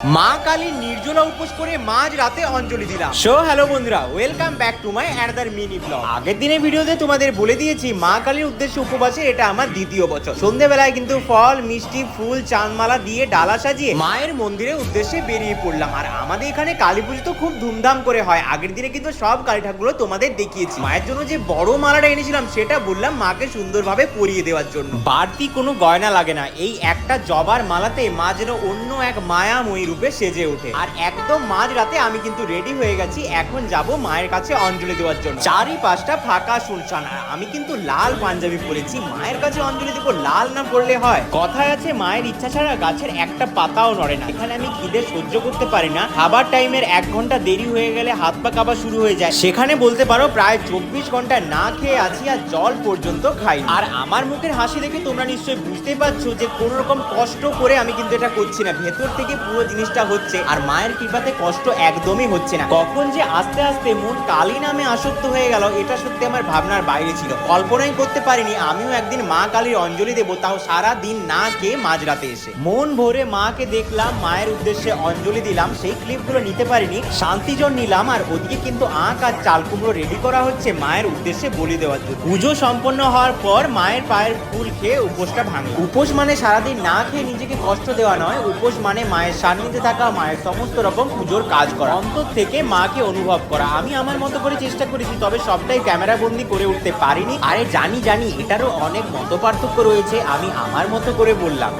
মা কালীর নির্জলা উপোস করে মাঝ রাতে অঞ্জলি দিলাম। সো হ্যালো বন্ধুরা welcome back to my another mini blog আগের দিনের ভিডিওতে তোমাদের বলে দিয়েছি, মা কালীর উদ্দেশ্যে উপবাসে এটা আমার দ্বিতীয় বছর। সন্ধেবেলায় কিন্তু ফল, মিষ্টি, ফুল চাঁদমালা দিয়ে ডালা সাজিয়ে মায়ের মন্দিরের উদ্দেশ্যে বেরিয়ে পড়লাম। আর আমাদের এখানে কালী পুজো তো খুব ধুমধাম করে হয়। আগের দিনে কিন্তু সব কালী ঠাকুরগুলো তোমাদের দেখিয়েছি। মায়ের জন্য যে বড় মালাটা এনেছিলাম, সেটা বললাম মাকে সুন্দরভাবে পরিয়ে দেওয়ার জন্য। বাড়তি কোনো গয়না লাগে না। এই একটা জবার মালাতে মা যেন অন্য এক মায়াময়ী রূপে সেজে ওঠে। আর একদম মাঝ রাতে আমি কিন্তু রেডি হয়ে গেছি, এখন যাব মায়ের কাছে অঞ্জলি দেওয়ার জন্য। চারি পাঁচটা ফাঁকা শুনশান, আর আমি কিন্তু লাল পাঞ্জাবি পরেছি। মায়ের কাছে অঞ্জলি দেবো লাল না পড়লে হয়? কথায় আছে, মায়ের ইচ্ছা ছাড়া গাছের একটা পাতাও নড়ে না। এখানে আমি খিদে সহ্য করতে পারি না। খাবার টাইমের এক ঘণ্টা দেরি হয়ে গেলে হাত পা কাবা শুরু হয়ে যায়। সেখানে বলতে পারো, প্রায় চব্বিশ ঘণ্টা না খেয়ে আছি আর জল পর্যন্ত খাই আর আমার মুখের হাসি দেখে তোমরা নিশ্চয়ই বুঝতেই পারছ যে কোন রকম কষ্ট করে আমি কিন্তু এটা করছি না। ভেতর থেকে পুরো জিনিসটা হচ্ছে আর মায়ের কৃপাতে কষ্ট একদমই হচ্ছে না। কখন যে আস্তে আস্তে মন কালী নামে আসক্ত হয়ে গেল, এটা সত্যি আমার ভাবনার বাইরে ছিল। কল্পনাই করতে পারিনি, আমিও একদিন মা কালীর অঞ্জলি দেবো, তাও সারা দিন না খেয়ে মাঝরাতে এসে। মন ভরে মাকে দেখলাম, মায়ের উদ্দেশ্যে অঞ্জলি দিলাম, সেই ক্লিপগুলো নিতে পারিনি, শান্তিজন নিলাম, আর ওদিকে কিন্তু আঁক আর চাল কুমড়ো রেডি করা হচ্ছে মায়ের উদ্দেশ্যে বলি দেওয়ার জন্য। পুজো সম্পন্ন হওয়ার পর মায়ের পায়ের ফুল খেয়ে উপোসটা ভাঙলাম। উপোস মানে সারাদিন না খেয়ে নিজেকে কষ্ট দেওয়া নয়, উপোস মানে মায়ের সান্নিধ্যে থাকা মায়ের সমস্ত রকম পুজোর কাজ করা। অন্তর থেকে মাকে অনুভব করা। আমি আমার মতো করে চেষ্টা করেছি, তবে সবটাই ক্যামেরা বন্দি করে উঠতে পারিনি। আরে জানি জানি, এটারও অনেক মত পার্থক্য রয়েছে, আমি আমার মতো করে বললাম।